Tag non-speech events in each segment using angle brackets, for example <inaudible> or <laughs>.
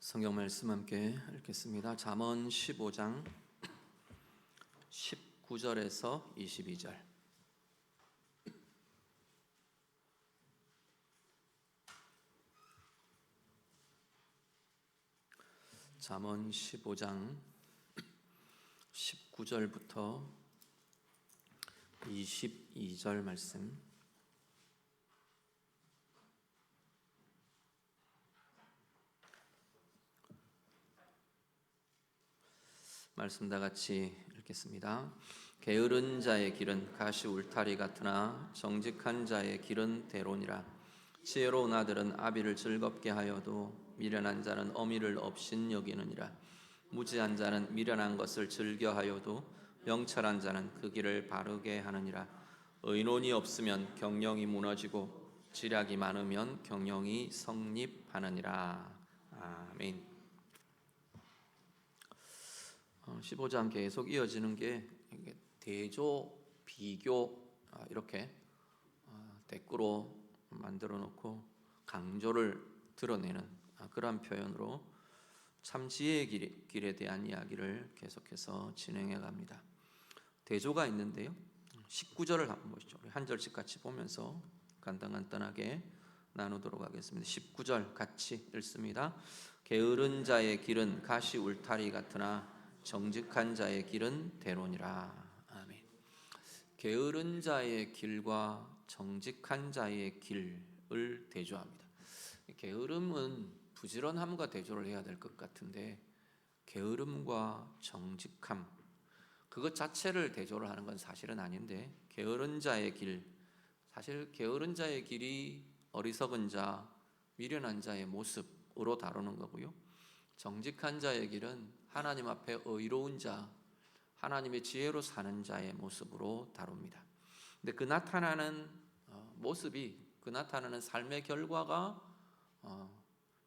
성경 말씀 함께 읽겠습니다. 잠언 15장 19절에서 22절. 잠언 15장 19절부터 22절 말씀. 말씀 다 같이 읽겠습니다. 게으른 자의 길은 가시 울타리 같으나 정직한 자의 길은 대론이라. 지혜로운 아들은 아비를 즐겁게 하여도 미련한 자는 어미를 없인 여기느니라. 무지한 자는 미련한 것을 즐겨하여도 명철한 자는 그 길을 바르게 하느니라. 의논이 없으면 경영이 무너지고 지략이 많으면 경영이 성립하느니라. 아멘. 15장 계속 이어지는 게 대조, 비교 아, 이렇게 아, 대꾸로 만들어 놓고 강조를 드러내는 아, 그러한 표현으로 참 지혜의 길- 길에 대한 이야기를 계속해서 진행해 갑니다. 대조가 있는데요. 19절을 한번 보시죠. 한 절씩 같이 보면서 간단간단하게 나누도록 하겠습니다. 19절 같이 읽습니다. 게으른 자의 길은 가시 울타리 같으나 정직한 자의 길은 대론이라. 아멘. 게으른 자의 길과 정직한 자의 길을 대조합니다. 게으름은 부지런함과 대조를 해야 될 것 같은데 게으름과 정직함 그것 자체를 대조를 하는 건 사실은 아닌데 게으른 자의 길 사실 게으른 자의 길이 어리석은 자, 미련한 자의 모습으로 다루는 거고요. 정직한 자의 길은 하나님 앞에 의로운 자, 하나님의 지혜로 사는 자의 모습으로 다룹니다. 근데 그 나타나는 어, 모습이 그 나타나는 삶의 결과가 어,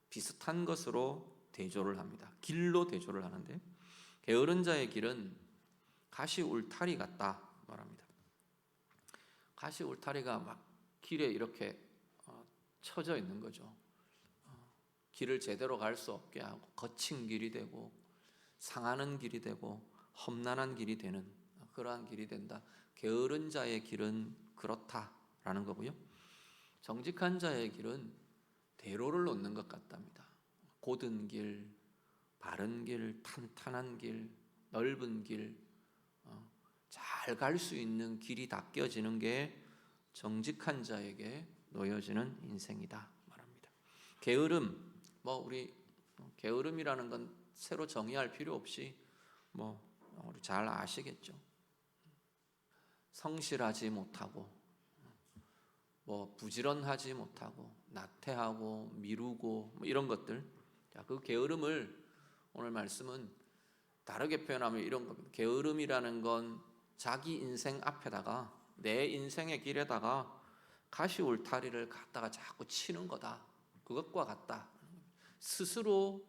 비슷한 것으로 대조를 합니다. 길로 대조를 하는데 게으른 자의 길은 가시 울타리 같다 말합니다. 가시 울타리가 막 길에 이렇게 어, 쳐져 있는 거죠. 어, 길을 제대로 갈 수 없게 하고 거친 길이 되고 상하는 길이 되고 험난한 길이 되는 그러한 길이 된다. 게으른 자의 길은 그렇다라는 거고요. 정직한 자의 길은 대로를 놓는 것 같답니다. 고든 길, 바른 길, 탄탄한 길, 넓은 길, 어, 잘갈 수 있는 길이 닦여지는 게 정직한 자에게 놓여지는 인생이다 말합니다. 게으름, 뭐 우리 게으름이라는 건 새로 정의할 필요 없이 뭐 우리 잘 아시겠죠. 성실하지 못하고 뭐 부지런하지 못하고 나태하고 미루고 뭐 이런 것들. 자, 그 게으름을 오늘 말씀은 다르게 표현하면 이런 겁니다. 게으름이라는 건 자기 인생 앞에다가 내 인생의 길에다가 가시 울타리를 갖다가 자꾸 치는 거다. 그것과 같다. 스스로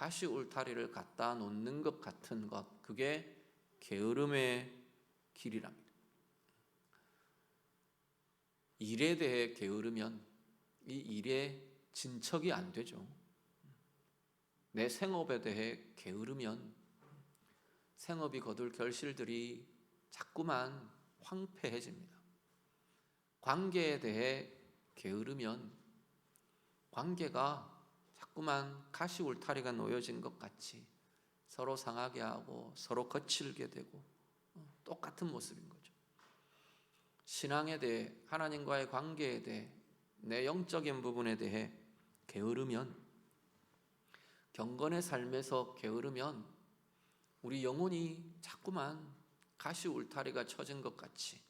가시 울타리를 갖다 놓는 것 같은 것. 그게 게으름의 길이랍니다. 일에 대해 게으르면 이 일에 진척이 안 되죠. 내 생업에 대해 게으르면 생업이 거둘 결실들이 자꾸만 황폐해집니다. 관계에 대해 게으르면 관계가 자꾸만 가시 울타리가 놓여진 것 같이 서로 상하게 하고 서로 거칠게 되고 어, 똑같은 모습인 거죠. 신앙에 대해 하나님과의 관계에 대해 내 영적인 부분에 대해 게으르면 경건의 삶에서 게으르면 우리 영혼이 자꾸만 가시 울타리가 쳐진 것 같이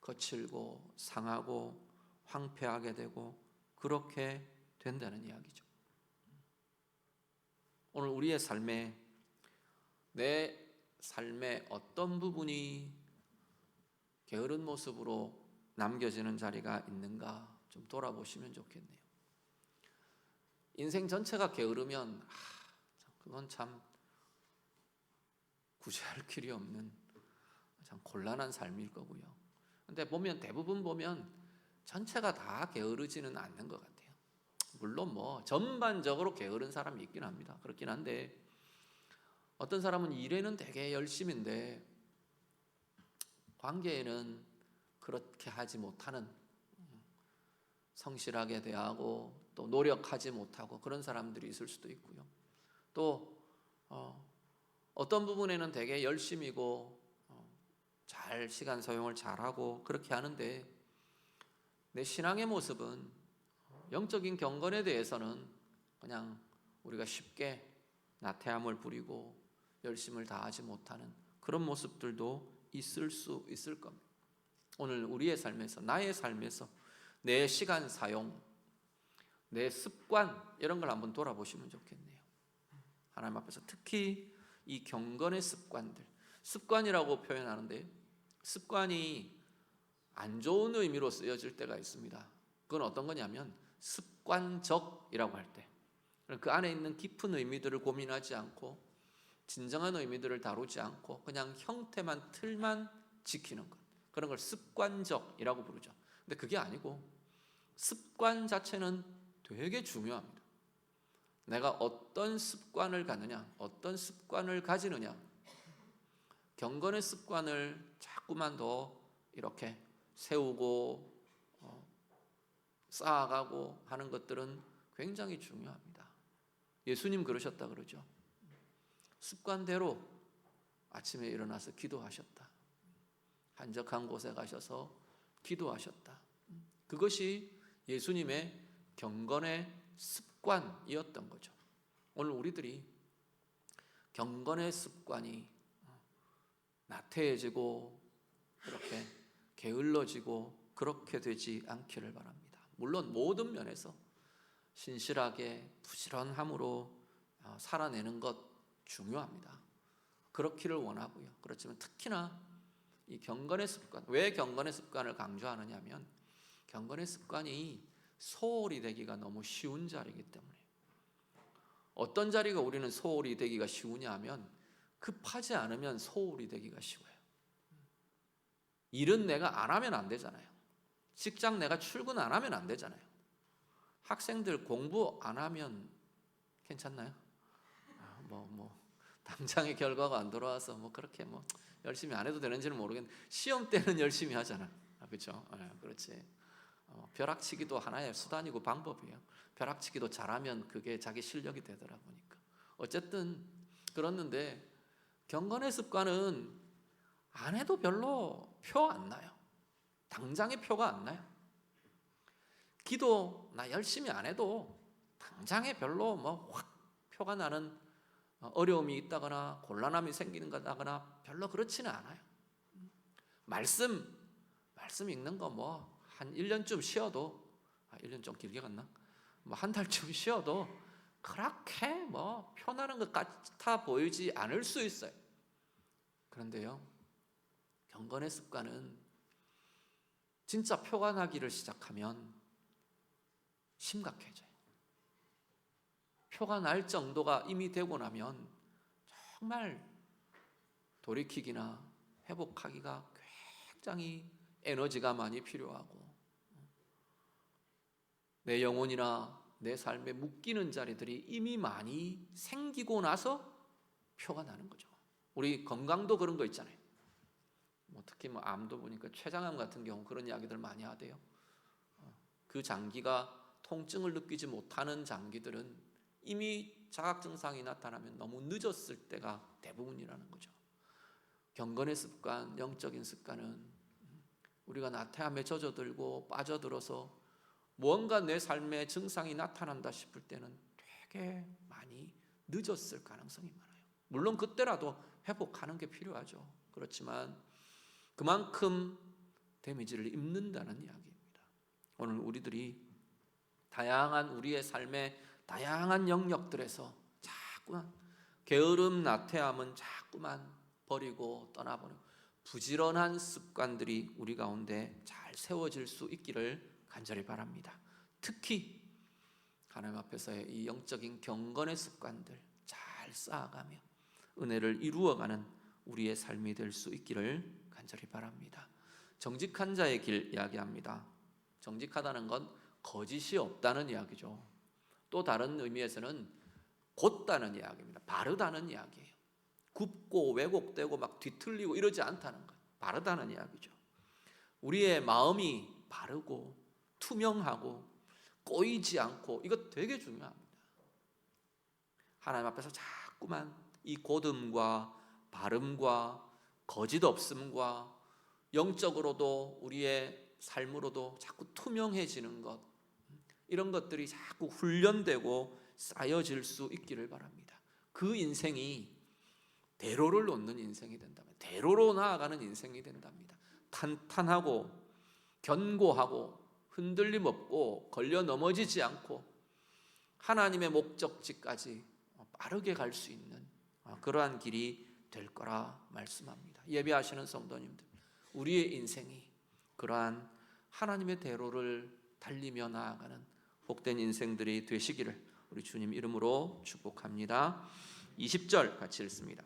거칠고 상하고 황폐하게 되고 그렇게 된다는 이야기죠. 오늘 우리의 삶에 내 삶의 어떤 부분이 게으른 모습으로 남겨지는 자리가 있는가 좀 돌아보시면 좋겠네요. 인생 전체가 게으르면 아, 그건 참 구제할 길이 없는 참 곤란한 삶일 거고요. 근데 보면 대부분 보면 전체가 다 게으르지는 않는 것 같아요. 물론 뭐 전반적으로 게으른 사람이 있긴 합니다. 그렇긴 한데 어떤 사람은 일에는 되게 열심인데 관계에는 그렇게 하지 못하는 성실하게 대하고 또 노력하지 못하고 그런 사람들이 있을 수도 있고요. 또 어, 어떤 부분에는 되게 열심이고 어, 잘 시간 사용을 잘하고 그렇게 하는데 내 신앙의 모습은 영적인 경건에 대해서는 그냥 우리가 쉽게 나태함을 부리고 열심을 다하지 못하는 그런 모습들도 있을 수 있을 겁니다. 오늘 우리의 삶에서 나의 삶에서 내 시간 사용, 내 습관 이런 걸 한번 돌아보시면 좋겠네요. 하나님 앞에서 특히 이 경건의 습관들, 습관이라고 표현하는데 습관이 안 좋은 의미로 쓰여질 때가 있습니다. 그건 어떤 거냐면 습관적이라고 할 때. 그 안에 있는 깊은 의미들을 고민하지 않고 진정한 의미들을 다루지 않고 그냥 형태만 틀만 지키는 것. 그런 걸 습관적이라고 부르죠. 근데 그게 아니고 습관 자체는 되게 중요합니다. 내가 어떤 습관을 갖느냐, 어떤 습관을 가지느냐, 경건의 습관을 자꾸만 더 이렇게 세우고 어, 쌓아가고 하는 것들은 굉장히 중요합니다. 예수님 그러셨다 그러죠. 습관대로 아침에 일어나서 기도하셨다. 한적한 곳에 가셔서 기도하셨다. 그것이 예수님의 경건의 습관이었던 거죠. 오늘 우리들이 경건의 습관이 나태해지고 그렇게 게을러지고 그렇게 되지 않기를 바랍니다. 물론 모든 면에서 신실하게 부지런함으로 어, 살아내는 것 중요합니다. 그렇기를 원하고요. 그렇지만 특히나 이 경건의 습관, 왜 경건의 습관을 강조하느냐면 경건의 습관이 소홀히 되기가 너무 쉬운 자리이기 때문에 어떤 자리가 우리는 소홀히 되기가 쉬우냐 하면 급하지 않으면 소홀히 되기가 쉬워요. 일은 내가 안 하면 안 되잖아요. 직장 내가 출근 안 하면 안 되잖아요. 학생들 공부 안 하면 괜찮나요? 아, 뭐, 뭐, 당장의 결과가 안 돌아와서 뭐 그렇게 뭐 열심히 안 해도 되는지는 모르겠는데 시험 때는 <laughs> 열심히 하잖아. 아, 그렇죠? 아, 그렇지. 어, 벼락치기도 하나의 수단이고 방법이에요. 벼락치기도 잘하면 그게 자기 실력이 되더라 보니까. 어쨌든 그렇는데 경건의 습관은 안 해도 별로 표 안 나요. 당장의 표가 안 나요. 기도 나 열심히 안 해도 당장에 별로 뭐 확 표가 나는 어려움이 있다거나 곤란함이 생기는 거다거나 별로 그렇지는 않아요. 말씀 말씀 읽는 거 뭐 한 1년쯤 쉬어도 아 1년 좀 길게 갔나? 뭐 한 달쯤 쉬어도 그렇게 뭐 표나는 것 같아 보이지 않을 수 있어요. 그런데요. 경건의 습관은 진짜 표가 나기를 시작하면 심각해져요. 표가 날 정도가 이미 되고 나면 정말 돌이키기나 회복하기가 굉장히 에너지가 많이 필요하고 내 영혼이나 내 삶에 묶이는 자리들이 이미 많이 생기고 나서 표가 나는 거죠. 우리 건강도 그런 거 있잖아요. 뭐 특히 뭐 암도 보니까 췌장암 같은 경우 그런 이야기들 많이 하대요. 그 장기가 통증을 느끼지 못하는 장기들은 이미 자각 증상이 나타나면 너무 늦었을 때가 대부분이라는 거죠. 경건의 습관, 영적인 습관은 우리가 나태함에 젖어들고 빠져들어서 무언가 내 삶에 증상이 나타난다 싶을 때는 되게 많이 늦었을 가능성이 많아요. 물론 그때라도 회복하는 게 필요하죠. 그렇지만 그만큼 데미지를 입는다는 이야기입니다. 오늘 우리들이 다양한 우리의 삶의 다양한 영역들에서 자꾸만 게으름 나태함은 자꾸만 버리고 떠나보는 부지런한 습관들이 우리 가운데 잘 세워질 수 있기를 간절히 바랍니다. 특히 하나님 앞에서의 이 영적인 경건의 습관들 잘 쌓아가며 은혜를 이루어가는 우리의 삶이 될 수 있기를 간절히 바랍니다. 정직한 자의 길 이야기합니다. 정직하다는 건 거짓이 없다는 이야기죠. 또 다른 의미에서는 곧다는 이야기입니다. 바르다는 이야기예요. 굽고 왜곡되고 막 뒤틀리고 이러지 않다는 것. 바르다는 이야기죠. 우리의 마음이 바르고 투명하고 꼬이지 않고 이거 되게 중요합니다. 하나님 앞에서 자꾸만 이 고듬과 바름과 거짓 없음과 영적으로도 우리의 삶으로도 자꾸 투명해지는 것 이런 것들이 자꾸 훈련되고 쌓여질 수 있기를 바랍니다. 그 인생이 대로를 놓는 인생이 된다면 대로로 나아가는 인생이 된답니다. 탄탄하고 견고하고 흔들림 없고 걸려 넘어지지 않고 하나님의 목적지까지 빠르게 갈 수 있는 그러한 길이 될 거라 말씀합니다. 예배하시는 성도님들, 우리의 인생이 그러한 하나님의 대로를 달리며 나아가는 복된 인생들이 되시기를 우리 주님 이름으로 축복합니다. 20절 같이 읽습니다.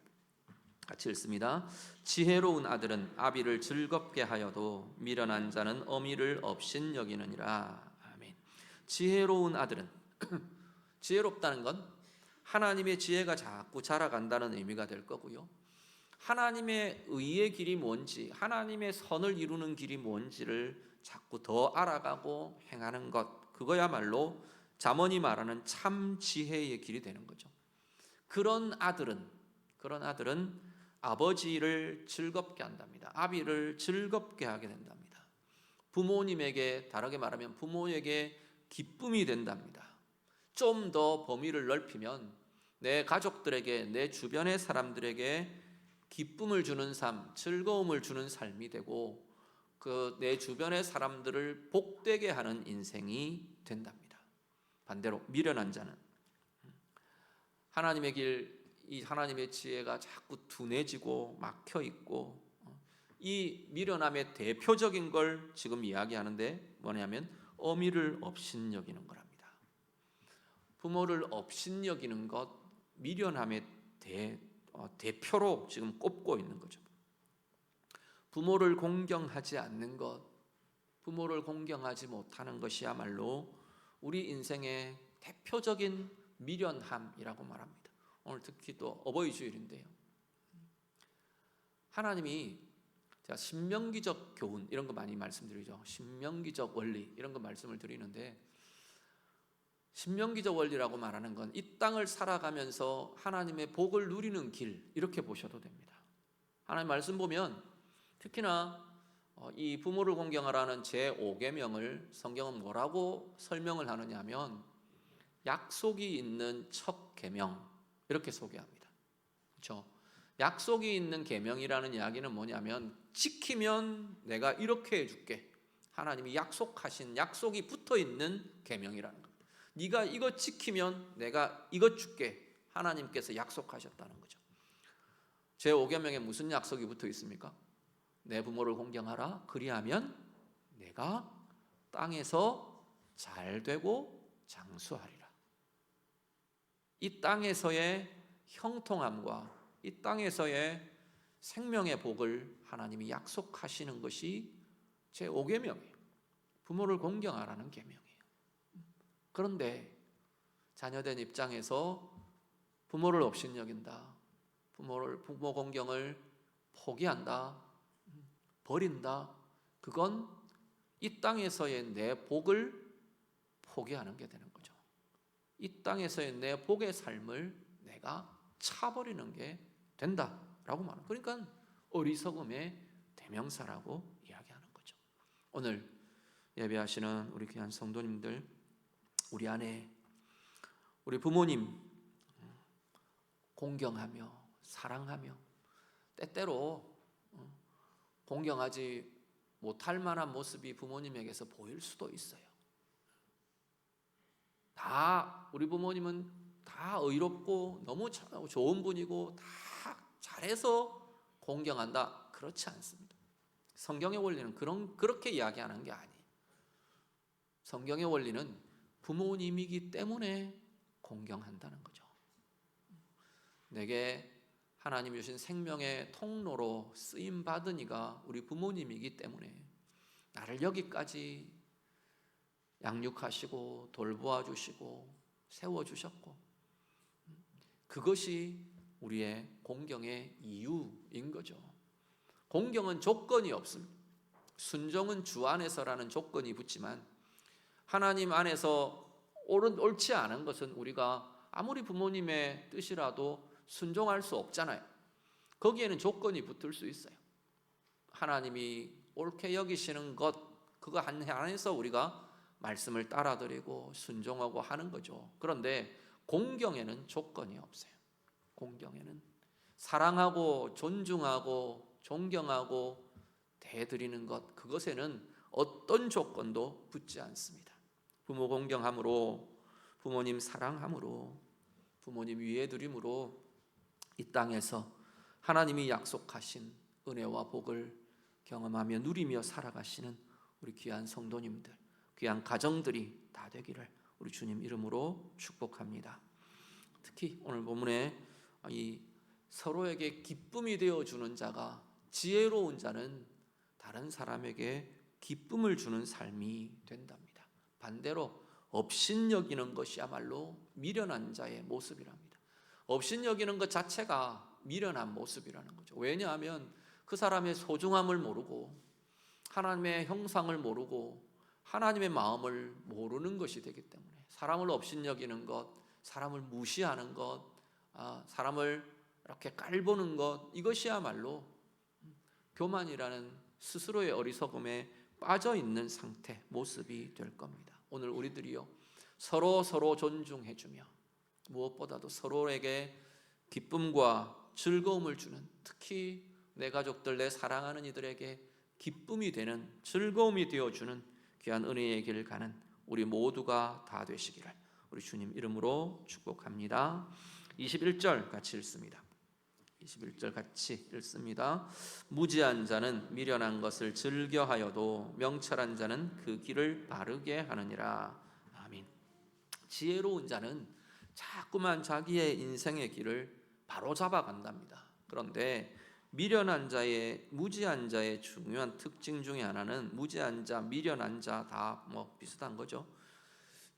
같이 읽습니다. 지혜로운 아들은 아비를 즐겁게 하여도 미련한 자는 어미를 업신 여기느니라. 아멘. 지혜로운 아들은 <clears throat> 지혜롭다는 건 하나님의 지혜가 자꾸 자라간다는 의미가 될 거고요. 하나님의 의의 길이 뭔지, 하나님의 선을 이루는 길이 뭔지를 자꾸 더 알아가고 행하는 것, 그거야말로 잠언이 말하는 참 지혜의 길이 되는 거죠. 그런 아들은, 그런 아들은 아버지를 즐겁게 한답니다. 아비를 즐겁게 하게 된답니다. 부모님에게, 다르게 말하면 부모에게 기쁨이 된답니다. 좀 더 범위를 넓히면 내 가족들에게, 내 주변의 사람들에게 기쁨을 주는 삶, 즐거움을 주는 삶이 되고 그 내 주변의 사람들을 복되게 하는 인생이 된답니다. 반대로 미련한 자는 하나님의 길, 이 하나님의 지혜가 자꾸 둔해지고 막혀 있고 이 미련함의 대표적인 걸 지금 이야기하는데 뭐냐면 어미를 업신 여기는 거랍니다. 부모를 업신 여기는 것 미련함의 대, 어, 대표로 지금 꼽고 있는 거죠. 부모를 공경하지 않는 것, 부모를 공경하지 못하는 것이야말로 우리 인생의 대표적인 미련함이라고 말합니다. 오늘 특히 또 어버이 주일인데요. 하나님이 제가 신명기적 교훈 이런 거 많이 말씀드리죠. 신명기적 원리 이런 거 말씀을 드리는데 신명기적 원리라고 말하는 건 이 땅을 살아가면서 하나님의 복을 누리는 길 이렇게 보셔도 됩니다. 하나님 말씀 보면 특히나 어, 이 부모를 공경하라는 제 5계명을 성경은 뭐라고 설명을 하느냐면 약속이 있는 첫 계명 이렇게 소개합니다. 그렇죠? 약속이 있는 계명이라는 이야기는 뭐냐면 지키면 내가 이렇게 해줄게. 하나님이 약속하신 약속이 붙어 있는 계명이라는 겁니다. 네가 이거 지키면 내가 이것 줄게. 하나님께서 약속하셨다는 거죠. 제 5계명에 무슨 약속이 붙어 있습니까? 내 부모를 공경하라. 그리하면 내가 땅에서 잘 되고 장수하리라. 이 땅에서의 형통함과 이 땅에서의 생명의 복을 하나님이 약속하시는 것이 제 5계명이에요. 부모를 공경하라는 계명이에요. 그런데 자녀된 입장에서 부모를 업신여긴다. 부모를 부모 공경을 포기한다. 버린다. 그건 이 땅에서의 내 복을 포기하는 게 되는 거죠. 이 땅에서의 내 복의 삶을 내가 차버리는 게 된다라고 말합니다. 그러니까 어리석음의 대명사라고 이야기하는 거죠. 오늘 예배하시는 우리 귀한 성도님들, 우리 안에 우리 부모님 공경하며 사랑하며 때때로 공경하지 못할 만한 모습이 부모님에게서 보일 수도 있어요. 다 우리 부모님은 다 의롭고 너무 좋은 분이고 다 잘해서 공경한다. 그렇지 않습니다. 성경의 원리는 그런 그렇게 이야기 하는 게 아니에요. 성경의 원리는 부모님이기 때문에 공경한다는 거죠. 내게 하나님 주신 생명의 통로로 쓰임 받은 이가 우리 부모님이기 때문에 나를 여기까지 양육하시고 돌보아 주시고 세워 주셨고 그것이 우리의 공경의 이유인 거죠. 공경은 조건이 없습니다. 순종은 주 안에서라는 조건이 붙지만 하나님 안에서 옳은 옳지 않은 것은 우리가 아무리 부모님의 뜻이라도 순종할 수 없잖아요. 거기에는 조건이 붙을 수 있어요. 하나님이 옳게 여기시는 것 그거 안에서 우리가 말씀을 따라드리고 순종하고 하는 거죠. 그런데 공경에는 조건이 없어요. 공경에는 사랑하고 존중하고 존경하고 대드리는 것 그것에는 어떤 조건도 붙지 않습니다. 부모 공경함으로 부모님 사랑함으로 부모님 위에 드림으로 이 땅에서 하나님이 약속하신 은혜와 복을 경험하며 누리며 살아가시는 우리 귀한 성도님들, 귀한 가정들이 다 되기를 우리 주님 이름으로 축복합니다. 특히 오늘 본문에 이 서로에게 기쁨이 되어 주는 자가 지혜로운 자는 다른 사람에게 기쁨을 주는 삶이 된답니다. 반대로 업신여기는 것이야말로 미련한 자의 모습이랍니다. 업신여기는 것 자체가 미련한 모습이라는 거죠. 왜냐하면 그 사람의 소중함을 모르고 하나님의 형상을 모르고 하나님의 마음을 모르는 것이 되기 때문에 사람을 업신여기는 것, 사람을 무시하는 것, 아, 사람을 이렇게 깔보는 것 이것이야말로 교만이라는 스스로의 어리석음에 빠져 있는 상태 모습이 될 겁니다. 오늘 우리들이요 서로 서로 존중해 주며 무엇보다도 서로에게 기쁨과 즐거움을 주는 특히 내 가족들 내 사랑하는 이들에게 기쁨이 되는 즐거움이 되어 주는 귀한 은혜의 길을 가는 우리 모두가 다 되시기를 우리 주님 이름으로 축복합니다. 21절 같이 읽습니다. 21절 같이 읽습니다. 무지한 자는 미련한 것을 즐겨하여도 명철한 자는 그 길을 바르게 하느니라. 아멘. 지혜로운 자는 자꾸만 자기의 인생의 길을 바로 잡아 간답니다. 그런데 미련한 자의 무지한 자의 중요한 특징 중에 하나는 무지한 자, 미련한 자 다 뭐 비슷한 거죠.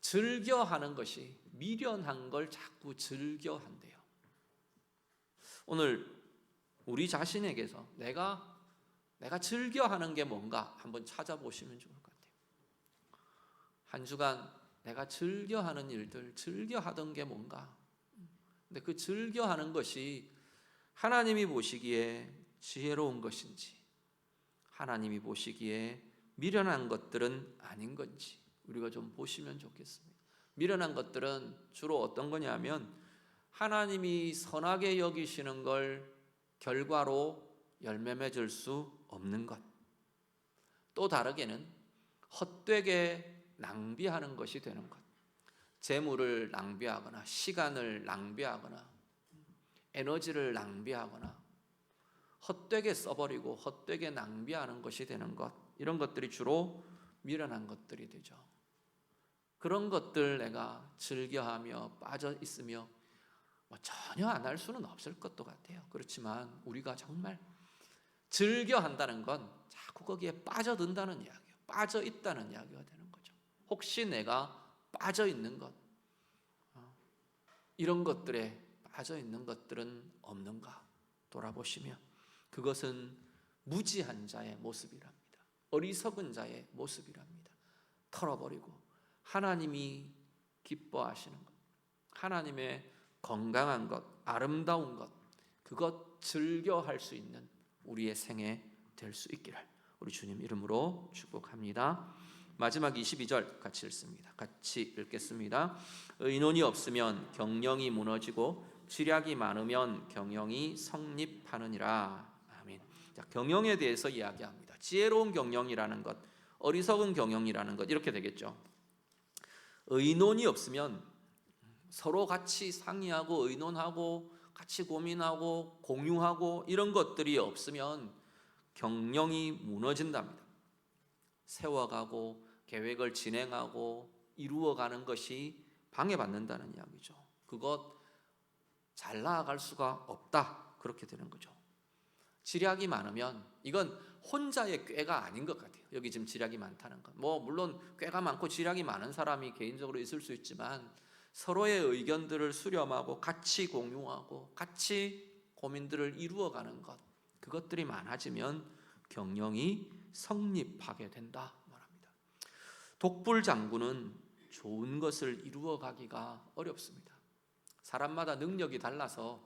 즐겨하는 것이 미련한 걸 자꾸 즐겨한대요. 오늘 우리 자신에게서 내가 내가 즐겨 하는 게 뭔가 한번 찾아보시면 좋을 것 같아요. 한 주간 내가 즐겨 하는 일들, 즐겨 하던 게 뭔가. 근데 그 즐겨 하는 것이 하나님이 보시기에 지혜로운 것인지, 하나님이 보시기에 미련한 것들은 아닌 건지 우리가 좀 보시면 좋겠습니다. 미련한 것들은 주로 어떤 거냐면 하나님이 선하게 여기시는 걸 결과로 열매 맺을 수 없는 것. 또 다르게는 헛되게 낭비하는 것이 되는 것. 재물을 낭비하거나 시간을 낭비하거나 에너지를 낭비하거나 헛되게 써버리고 헛되게 낭비하는 것이 되는 것. 이런 것들이 주로 미련한 것들이 되죠. 그런 것들 내가 즐겨하며 빠져 있으며 뭐 전혀 안 할 수는 없을 것도 같아요. 그렇지만 우리가 정말 즐겨 한다는 건 자꾸 거기에 빠져든다는 이야기예요. 빠져 있다는 이야기가 되는 거죠. 혹시 내가 빠져 있는 것, 어, 이런 것들에 빠져 있는 것들은 없는가 돌아보시며 그것은 무지한 자의 모습이랍니다. 어리석은 자의 모습이랍니다. 털어버리고 하나님이 기뻐하시는 것, 하나님의 건강한 것, 아름다운 것, 그것 즐겨할 수 있는 우리의 생애 될 수 있기를 우리 주님 이름으로 축복합니다. 마지막 22절 같이 읽습니다. 같이 읽겠습니다. 의논이 없으면 경영이 무너지고 지략이 많으면 경영이 성립하느니라. 아멘. 자, 경영에 대해서 이야기합니다. 지혜로운 경영이라는 것, 어리석은 경영이라는 것 이렇게 되겠죠. 의논이 없으면 서로 같이 상의하고 의논하고 같이 고민하고 공유하고 이런 것들이 없으면 경영이 무너진답니다. 세워가고 계획을 진행하고 이루어가는 것이 방해받는다는 이야기죠. 그것 잘 나아갈 수가 없다. 그렇게 되는 거죠. 지략이 많으면 이건 혼자의 꾀가 아닌 것 같아요. 여기 지금 지략이 많다는 것. 뭐 물론 꾀가 많고 지략이 많은 사람이 개인적으로 있을 수 있지만 서로의 의견들을 수렴하고 같이 공유하고 같이 고민들을 이루어가는 것 그것들이 많아지면 경영이 성립하게 된다 말합니다. 독불 장군은 좋은 것을 이루어가기가 어렵습니다. 사람마다 능력이 달라서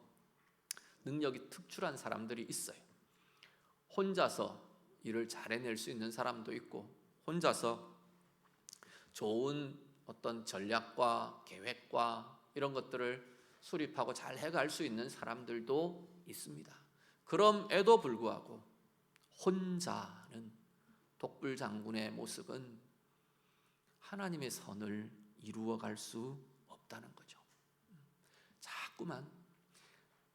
능력이 특출한 사람들이 있어요. 혼자서 일을 잘 해낼 수 있는 사람도 있고 혼자서 좋은 어떤 전략과 계획과 이런 것들을 수립하고 잘 해갈 수 있는 사람들도 있습니다. 그럼에도 불구하고 혼자는 독불 장군의 모습은 하나님의 선을 이루어갈 수 없다는 거죠. 자꾸만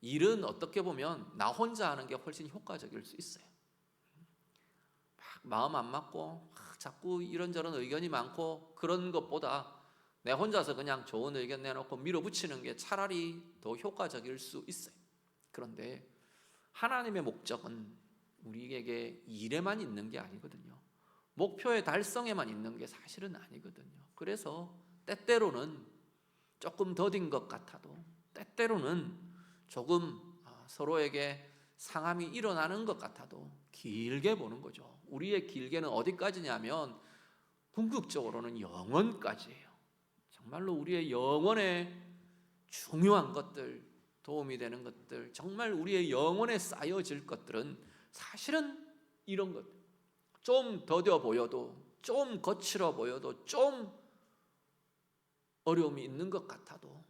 일은 어떻게 보면 나 혼자 하는 게 훨씬 효과적일 수 있어요. 막 마음 안 맞고 막 자꾸 이런저런 의견이 많고 그런 것보다 내 혼자서 그냥 좋은 의견 내놓고 밀어붙이는 게 차라리 더 효과적일 수 있어요. 그런데 하나님의 목적은 우리에게 일에만 있는 게 아니거든요. 목표의 달성에만 있는 게 사실은 아니거든요. 그래서 때때로는 조금 더딘 것 같아도 때때로는 조금 아, 서로에게 상함이 일어나는 것 같아도 길게 보는 거죠. 우리의 길게는 어디까지냐면 궁극적으로는 영원까지예요. 정말로 우리의 영혼에 중요한 것들, 도움이 되는 것들, 정말 우리의 영혼에 쌓여질 것들은 사실은 이런 것. 좀 더뎌 보여도, 좀 거칠어 보여도, 좀 어려움이 있는 것 같아도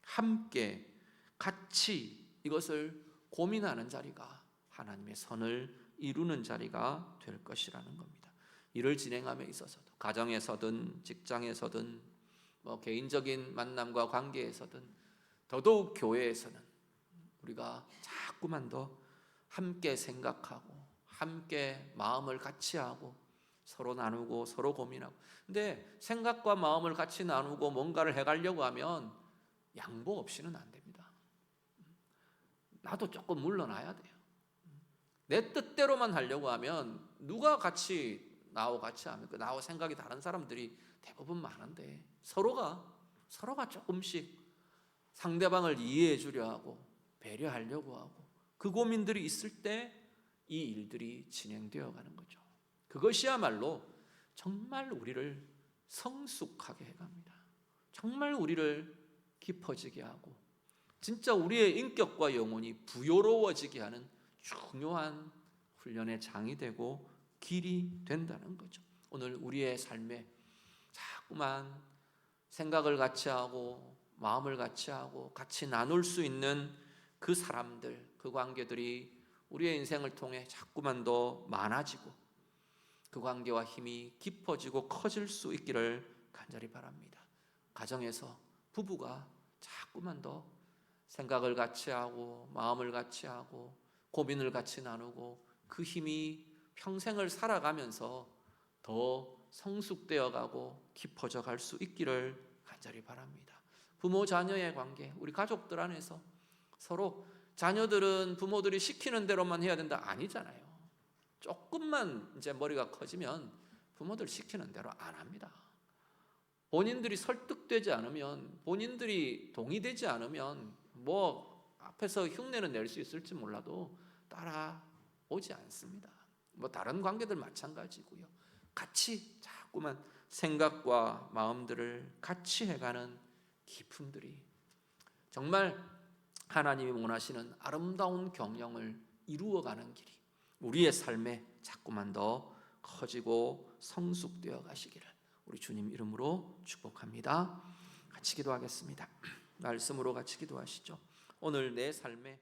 함께 같이 이것을 고민하는 자리가 하나님의 선을 이루는 자리가 될 것이라는 겁니다. 일을 진행함에 있어서도 가정에서든 직장에서든 뭐 개인적인 만남과 관계에서든 더더욱 교회에서는 우리가 자꾸만 더 함께 생각하고 함께 마음을 같이 하고 서로 나누고 서로 고민하고 근데 생각과 마음을 같이 나누고 뭔가를 해가려고 하면 양보 없이는 안 됩니다. 나도 조금 물러나야 돼요. 내 뜻대로만 하려고 하면 누가 같이 나하고 같이 하면 그 나하고 생각이 다른 사람들이 대부분 많은데 서로가 서로가 조금씩 상대방을 이해해 주려 하고 배려하려고 하고 그 고민들이 있을 때 이 일들이 진행되어 가는 거죠. 그것이야말로 정말 우리를 성숙하게 해 갑니다. 정말 우리를 깊어지게 하고 진짜 우리의 인격과 영혼이 부요로워지게 하는 중요한 훈련의 장이 되고 길이 된다는 거죠. 오늘 우리의 삶에 자꾸만 생각을 같이 하고 마음을 같이 하고 같이 나눌 수 있는 그 사람들, 그 관계들이 우리의 인생을 통해 자꾸만 더 많아지고 그 관계와 힘이 깊어지고 커질 수 있기를 간절히 바랍니다. 가정에서 부부가 자꾸만 더 생각을 같이 하고 마음을 같이 하고 고민을 같이 나누고 그 힘이 평생을 살아가면서 더 성숙되어 가고 깊어져 갈 수 있기를 간절히 바랍니다. 부모 자녀의 관계, 우리 가족들 안에서 서로 자녀들은 부모들이 시키는 대로만 해야 된다 아니잖아요. 조금만 이제 머리가 커지면 부모들 시키는 대로 안 합니다. 본인들이 설득되지 않으면 본인들이 동의되지 않으면 뭐 앞에서 흉내는 낼 수 있을지 몰라도 따라오지 않습니다. 뭐 다른 관계들 마찬가지고요. 같이 자꾸만 생각과 마음들을 같이 해가는 기품들이 정말 하나님이 원하시는 아름다운 경영을 이루어가는 길이 우리의 삶에 자꾸만 더 커지고 성숙되어 가시기를 우리 주님 이름으로 축복합니다. 같이 기도하겠습니다. 말씀으로 같이 기도하시죠. 오늘 내 삶에